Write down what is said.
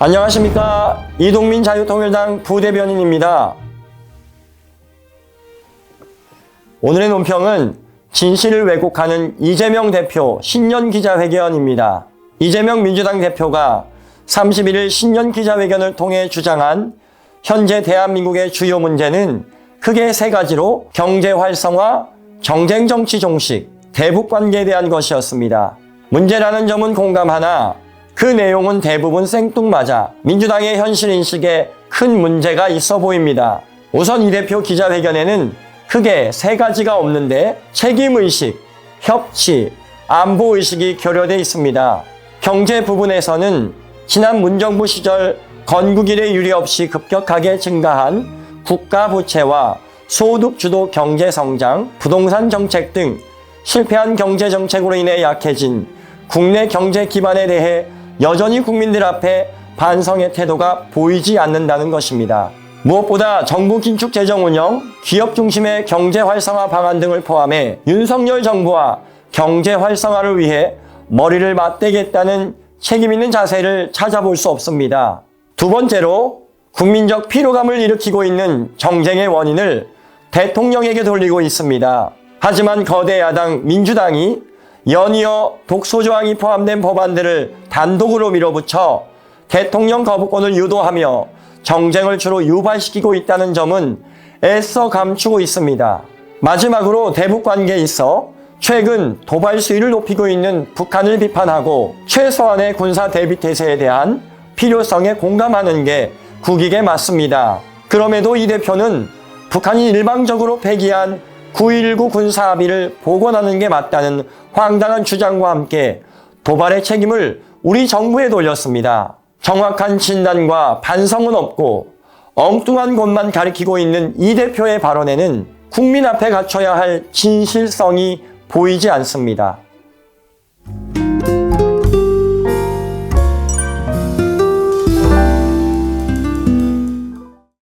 안녕하십니까. 이동민 자유통일당 부대변인입니다. 오늘의 논평은 진실을 왜곡하는 이재명 대표 신년 기자회견입니다. 이재명 민주당 대표가 31일 신년 기자회견을 통해 주장한 현재 대한민국의 주요 문제는 크게 세 가지로 경제 활성화, 정쟁 정치 종식, 대북 관계에 대한 것이었습니다. 문제라는 점은 공감하나 그 내용은 대부분 생뚱맞아 민주당의 현실 인식에 큰 문제가 있어 보입니다. 우선 이 대표 기자회견에는 크게 세 가지가 없는데 책임의식, 협치, 안보의식이 결여돼 있습니다. 경제 부분에서는 지난 문정부 시절 건국일의 유례 없이 급격하게 증가한 국가 부채와 소득 주도 경제 성장, 부동산 정책 등 실패한 경제 정책으로 인해 약해진 국내 경제 기반에 대해 여전히 국민들 앞에 반성의 태도가 보이지 않는다는 것입니다. 무엇보다 정부 긴축 재정 운영, 기업 중심의 경제 활성화 방안 등을 포함해 윤석열 정부와 경제 활성화를 위해 머리를 맞대겠다는 책임 있는 자세를 찾아볼 수 없습니다. 두 번째로 국민적 피로감을 일으키고 있는 정쟁의 원인을 대통령에게 돌리고 있습니다. 하지만 거대 야당 민주당이 연이어 독소조항이 포함된 법안들을 단독으로 밀어붙여 대통령 거부권을 유도하며 정쟁을 주로 유발시키고 있다는 점은 애써 감추고 있습니다. 마지막으로 대북 관계에 있어 최근 도발 수위를 높이고 있는 북한을 비판하고 최소한의 군사 대비 태세에 대한 필요성에 공감하는 게 국익에 맞습니다. 그럼에도 이 대표는 북한이 일방적으로 폐기한 9.19 군사 합의를 복원하는 게 맞다는 황당한 주장과 함께 도발의 책임을 우리 정부에 돌렸습니다. 정확한 진단과 반성은 없고 엉뚱한 것만 가리키고 있는 이 대표의 발언에는 국민 앞에 갖춰야 할 진실성이 보이지 않습니다.